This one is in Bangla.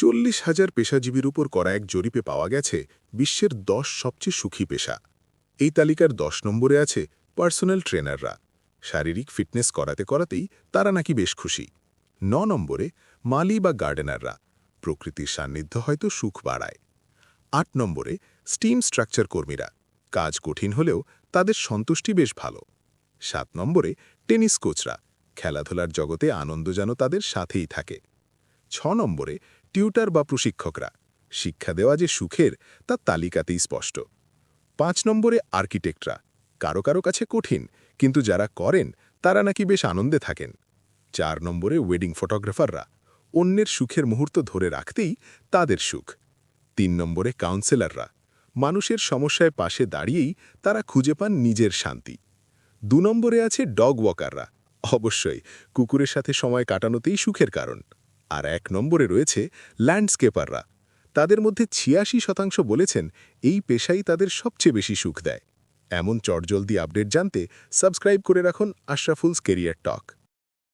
চল্লিশ হাজার পেশাজীবীর উপর করা এক জরিপে পাওয়া গেছে বিশ্বের দশ সবচেয়ে সুখী পেশা। এই তালিকার দশ নম্বরে আছে পার্সোনাল ট্রেনাররা। শারীরিক ফিটনেস করাতে করাতেই তারা নাকি বেশ খুশি। ন নম্বরে মালি বা গার্ডেনাররা। প্রকৃতির সান্নিধ্য হয়তো সুখ বাড়ায়। আট নম্বরে স্টিম স্ট্রাকচার কর্মীরা। কাজ কঠিন হলেও তাদের সন্তুষ্টি বেশ ভালো। সাত নম্বরে টেনিস কোচরা। খেলাধুলার জগতে আনন্দ যেন তাদের সাথেই থাকে। ছ নম্বরে টিউটার বা প্রশিক্ষকরা। শিক্ষা দেওয়া যে সুখের, তা তালিকাতেই স্পষ্ট। পাঁচ নম্বরে আর্কিটেক্টরা। কারও কারও কাছে কঠিন, কিন্তু যারা করেন, তারা নাকি বেশ আনন্দে থাকেন। চার নম্বরে ওয়েডিং ফটোগ্রাফাররা। অন্যের সুখের মুহূর্ত ধরে রাখতেই তাদের সুখ। তিন নম্বরে কাউন্সেলররা। মানুষের সমস্যায় পাশে দাঁড়িয়েই তারা খুঁজে পান নিজের শান্তি। দু নম্বরে আছে ডগ ওয়াকাররা। অবশ্যই, কুকুরের সাথে সময় কাটানোতেই সুখের কারণ। আর এক নম্বরে রয়েছে ল্যান্ডস্কেপাররা। তাদের মধ্যে ছিয়াশি শতাংশ বলেছেন এই পেশাই তাদের সবচেয়ে বেশি সুখ দেয়। এমন চটজলদি আপডেট জানতে সাবস্ক্রাইব করে রাখুন আশরাফুলস কেরিয়ার টক।